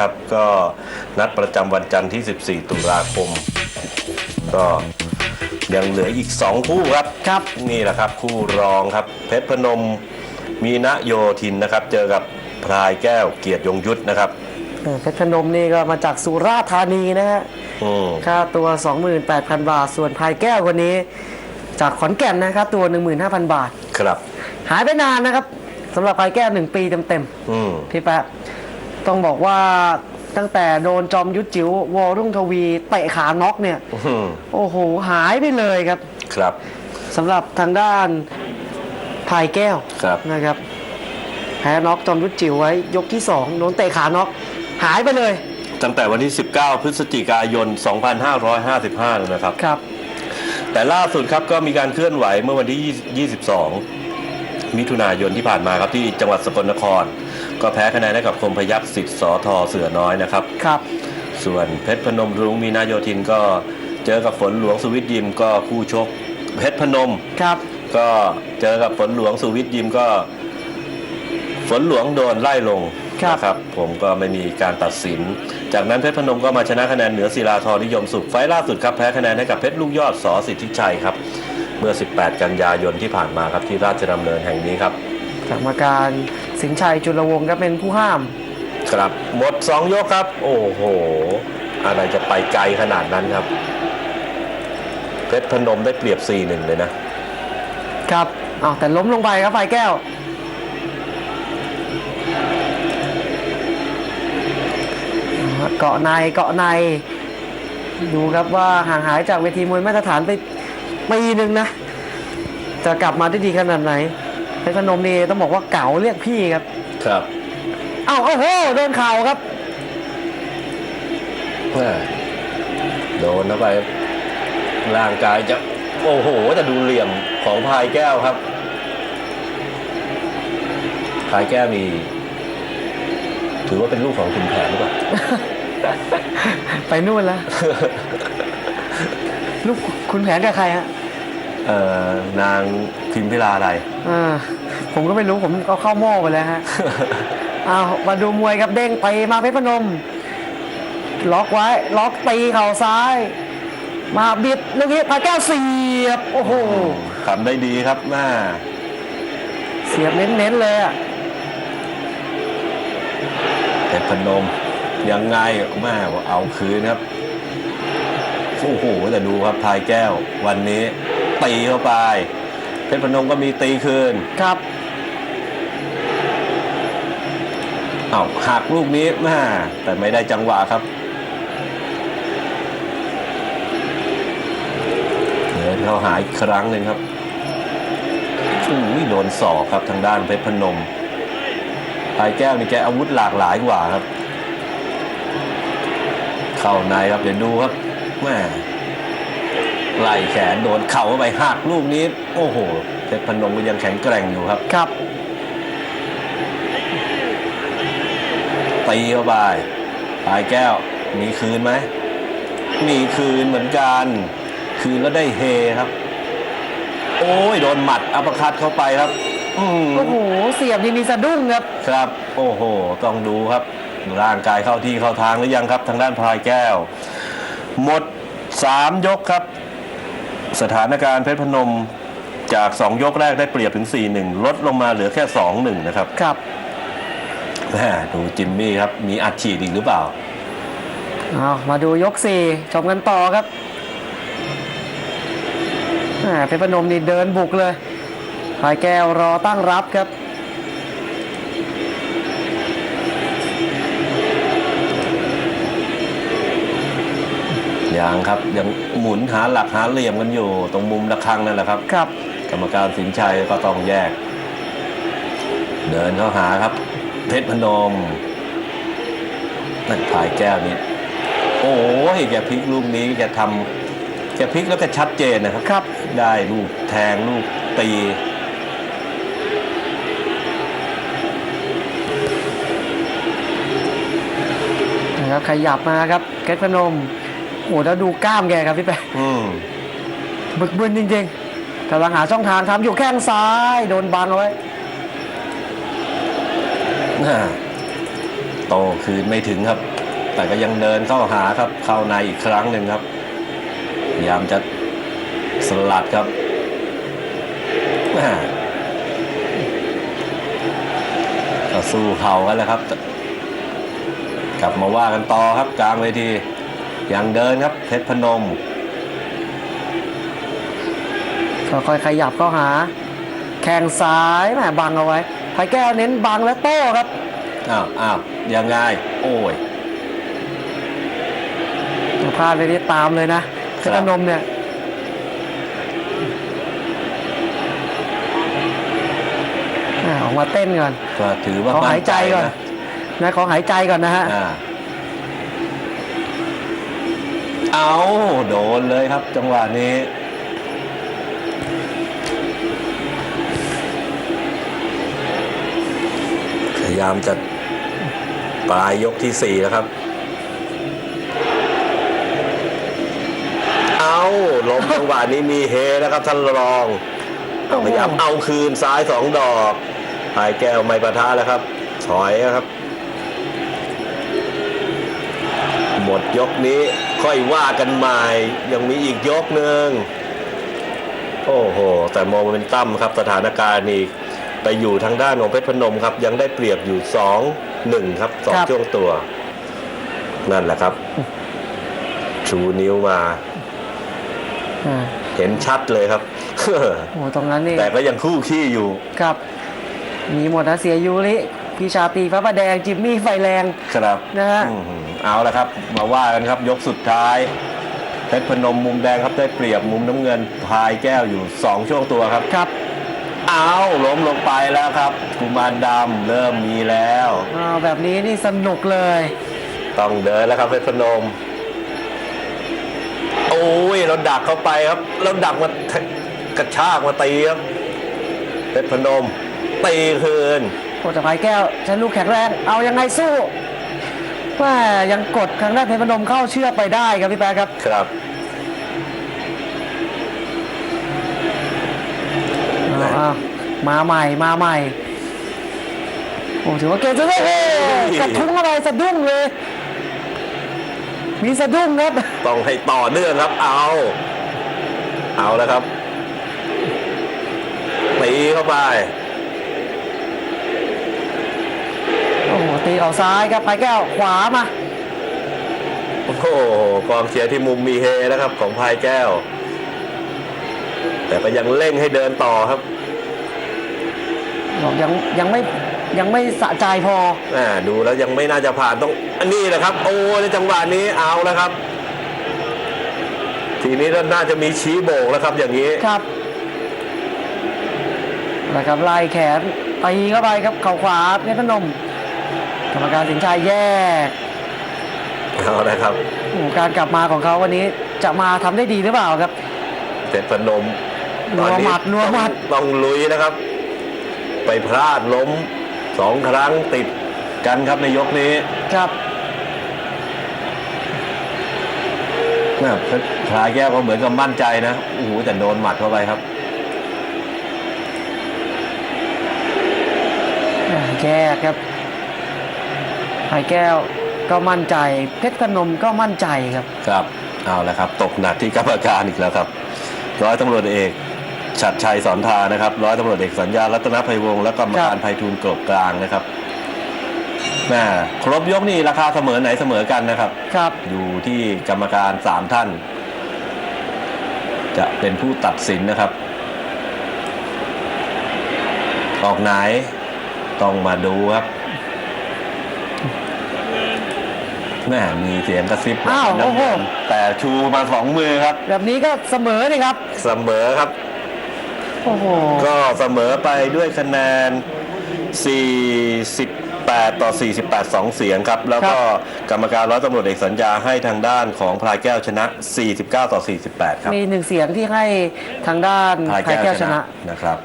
นะครับ ก็นัดประจำวันจันทร์ที่ 14 ตุลาคม ก็ยังเหลืออีก 2 คู่ครับครับนี่แหละครับคู่รองครับ เพชรพนมมีณโยธินนะครับ เจอกับพลายแก้วเกียรติยงยุทธนะครับ เออเพชรพนมนี่ก็มาจากสุราษฎร์ธานีนะฮะอืมค่าตัว 28,000 บาท ส่วนพายแก้วคนนี้ จากขอนแก่นนะครับตัว 15,000 บาท ครับ หายไปนานนะครับสำหรับพายแก้ว 1 ปีเต็มอืม ๆพี่แป๊ะ ต้องบอกว่าตั้งแต่โดนจอมยุทธจิ๋ววอรุ่งทวีเตะขาน็อกเนี่ย อืมโอ้โห หายไปเลยครับครับ สำหรับทางด้านพายแก้วครับ นะครับแพ้น็อกจอมยุทธจิ๋วไว้ยกที่2โดนเตะขาน็อกหายไปเลยตั้งแต่วันที่ 19 พฤศจิกายน 2555เลยนะครับ ครับ แต่ล่าสุดครับก็มีการเคลื่อนไหวเมื่อวันที่22มิถุนายนที่ผ่านมาครับที่จังหวัดสกลนคร ก็แพ้คะแนนให้กับคมพยัคฆ์สิทธิ์สอทอเสือน้อยนะครับ ครับ ส่วนเพชรพนมรุ้งมีนาโยธินก็เจอกับฝนหลวงสุวิทย์ยิมก็คู่ชกเพชรพนม ครับ ก็เจอกับฝนหลวงสุวิทย์ยิมก็ ฝนหลวงโดนไล่ลงครับ นะครับ ผมก็ไม่มีการตัดสิน จากนั้นเพชรพนมก็มาชนะคะแนนเหนือศิลาทอนิยมสุขไฟล์ล่าสุดครับแพ้คะแนนให้กับเพชรลูกยอดสอสิทธิชัยครับ เมื่อ 18 กันยายนที่ผ่านมาครับที่ราชดำเนินแห่งนี้ครับ กรรมการ สินชัยจุลวงศ์ก็เป็นผู้ห้าม ครับหมด 2 ยกครับ โอ้โห อะไรจะไปไกลขนาดนั้นครับ เพชรพนมได้เปรียบ 4-1 เลยนะ ครับอ้าวแต่ล้มลงไปครับไฟแก้ว เกาะในเกาะใน ดูครับว่าห่างหายจากเวทีมวยมาตรฐานไปปีหนึ่งนะ จะกลับมาได้ดีขนาดไหน เพชรพนมนี่ต้องบอกว่าเก๋าเรียกพี่ครับ ครับอ้าวโอ้โหโดนเข่าครับแม่โดนเข้าไป ร่างกายจะ โอ้โหแต่ดูเหลี่ยมของพายแก้วครับ พายแก้วมีถือว่าเป็นลูกของคุณแผนหรือเปล่า ไปนู่นแล้วลูกคุณแผนกับใครฮะเอ่อนาง พิมพิลาอะไรอ่าผมก็ไม่รู้ผมก็เข้าหม้อไปแล้วฮะ อ้าวมาดูมวยครับเด้งไปมาเพชรพนม ล็อกไว้ ล็อกตีเข่าซ้าย มาบิดลูกนี้พาแก้วเสียบ โอ้โหทำได้ดีครับแม่เสียบเน้นๆเลยอะเพชรพนม ยังไงแม่เอาคืนครับ โอ้โหแต่ดูครับพายแก้ว วันนี้ตีเข้าไป เพชรพนมก็มีตีคืนครับเอาหักลูกนี้แม่แต่ไม่ได้จังหวะครับเดินเข้าหาอีกครั้งหนึ่งครับอุ้ยโดนศอกครับทางด้านเพชรพนมพายแก้วนี่แกอาวุธหลากหลายกว่าครับ เข้าในครับเดี๋ยวดูครับแม่ ไล่แขนโดนเข่าเข้าไปหักลูกนี้ โอ้โหเพชรพนมก็ยังแข็งแกร่งอยู่ครับครับตีเข้าไปปลายแก้ว มีคืนไหม มีคืนเหมือนกัน คืนแล้วได้เฮครับ โอ้ยโดนหมัดอัปเปอร์คัตเข้าไปครับอืมโอ้โห เสียบนี่มีสะดุ้งครับ ครับ โอ้โห ต้องดูครับ ร่างกายเข้าที่เข้าทางหรือยังครับ ทางด้านพลายแก้ว หมด 3 ยกครับ สถานการณ์เพชรพนมจาก 2 ยกแรกได้เปรียบถึง 4-1 ลดลงมาเหลือแค่ 2-1 นะครับ ครับแม่ดูจิมมี่ครับ มีอัดฉีดอีกหรือเปล่า เอามาดูยกสี่ชมกันต่อครับแหม่เพชรพนมนี่เดินบุกเลยพายแก้วรอตั้งรับครับ ยังครับยังหมุนหาหลักหาเหลี่ยมกันอยู่ ตรงมุมระฆังนั่นแหละครับ ครับ กรรมการสินชัยก็ต้องแยก เดินเข้าหาครับ เพชรพนมนั่นพายแก้วนี่โอ้ยแกพลิกลูกนี้แกทำแกพลิกแล้วก็ชัดเจนนะครับครับ ได้ลูกแทงลูกตีนะครับขยับมาครับเพชรพนม โอ้แล้วดูกล้ามแกครับพี่แปะอืมบึกบึนจริงๆกำลังหาช่องทางทำอยู่แข้งซ้าย โดนบังเอาไว้น่าโตคืนไม่ถึงครับ แต่ก็ยังเดินเข้าหาครับ เข้าในอีกครั้งหนึ่งครับพยายามจะสลัดครับแม่ก็สู้เข่ากันแล้วครับ กลับมาว่ากันต่อครับกลางเวที ยังเดินครับเพชรพนมก็ค่อยขยับเข้าหา แข้งซ้ายแหมบังเอาไว้ไผ่แก้วเน้นบังและโต้ครับอ้าวอ้าวยังไงโอ้ยพลาดไปนี่ตามเลยนะเพชรพนมเนี่ยอ่าออกมาเต้นก่อนก็ถือว่าขอมั่หายใจก่อนนะนะขอหายใจก่อนนะฮะ เอาโดนเลยครับ จังหวะนี้ พยายามจะปลายยกที่สี่แล้วครับ เอาล้มจังหวะนี้มีเฮนะครับท่านรองเอาพยายามเอาคืนซ้ายสองดอกพายแก้วไม่ประทะแล้วครับ ถอยนะครับ หมดยกนี้ ค่อยว่ากันใหม่ ยังมีอีกยกหนึ่งโอ้โห แต่โมเมนตัมครับสถานการณ์นี่ไปอยู่ทางด้านของเพชรพนมครับ ยังได้เปรียบอยู่2 1ครับสองครับช่วงตัว นั่นแหละครับ ชูนิ้วมาอ่าเห็นชัดเลยครับโอ้ตรงนั้นนี่แต่ก็ยังคู่ขี้อยู่ครับ มีหมดนะเสียยูริ พี่ชาตรีพระประแดงจิมมี่ไฟแรงครับนะฮะอื้อหือเอาละครับ มาว่ากันครับยกสุดท้ายเพชรพนมมุมแดงครับได้เปรียบมุมน้ำเงินพายแก้วอยู่2ช่วงตัวครับ ครับเอาล้มลงไปแล้วครับกุมารดำเริ่มมีแล้ว อ้าวแบบนี้นี่สนุกเลย ต้องเดินแล้วครับเพชรพนม โอ้ยเราดักเข้าไปครับเราดักมากระชากมาตีครับเพชรพนมตีคืน โอ้แต่ไผ่แก้วใช้ลูกแข็งแรง เอายังไงสู้ว่ายังกดทางด้านเพชรพนมเข้าเชือกไปได้ครับพี่แป๊ะครับ ครับเอาเอามาใหม่มาใหม่โอ้ถือว่าเก่งจังเลยโอ้กระทุ้งอะไรสะดุ้งเลย มีสะดุ้งครับต้องให้ต่อเนื่องครับ เอา เอาแล้วครับตีเข้าไป โอ้โห ตีออกซ้ายครับไผ่แก้วขวามาโอ้โหกองเชียร์ที่มุมมีเฮนะครับของพายแก้ว แต่ก็ยังเร่งให้เดินต่อครับบอกยังยังไม่ยังไม่สะใจพออ่าดูแล้วยังไม่น่าจะผ่านต้องอันนี้แหละครับ โอ้ในจังหวะนี้เอาแล้วครับ ทีนี้น่าจะมีชี้โบกแล้วครับ อย่างนี้ครับแล้วครับไล่แขนตีเข้าไปครับเข่าขวาเพชรพนม กรรมการสินชัยแยกเอาละครับโอ้โหการกลับมาของเขาวันนี้จะมาทำได้ดีหรือเปล่าครับเพชรพนมนัวหมัดนัวหมัดต้องต้องลุยนะครับ ไปพลาดล้มสองครั้งติดกันครับในยกนี้ครับนะเพชรพลายแก้วก็เหมือนกับมั่นใจนะโอ้โหแต่โดนหมัดเข้าไปครับอ่าแยกครับ ไผ่แก้วก็มั่นใจ เพชรพนมก็มั่นใจครับ ครับ เอาละครับ ตกหนักที่กรรมการอีกแล้วครับ ร้อยตำรวจเอกฉัดชัยสอนทานะครับ ร้อยตำรวจเอกสัญญา รัตนภัยวงศ์และกรรมการครับภัยทูลกลบกลางนะครับแม่ครบยกนี่ราคาเสมอไหนเสมอกันนะครับ ครับ อยู่ที่กรรมการสามท่าน จะเป็นผู้ตัดสินนะครับ ออกไหนต้องมาดูครับ แม่มีเสียงกระซิบอ้าวน้ำโอ้โหเงินแต่ชูมาสองมือครับ แบบนี้ก็เสมอเลยครับ เสมอครับ โอ้โห ก็เสมอไปด้วยคะแนน 48 ต่อ 48 2 เสียงครับ แล้วก็กรรมการร้อยตำรวจเอกสัญญาให้ทางด้านของพลายแก้วชนะ 49 ต่อ 48 ครับ มีหนึ่งเสียงที่ให้ทางด้านพลายไผ่แก้วแก้วชชนะนะนะครับ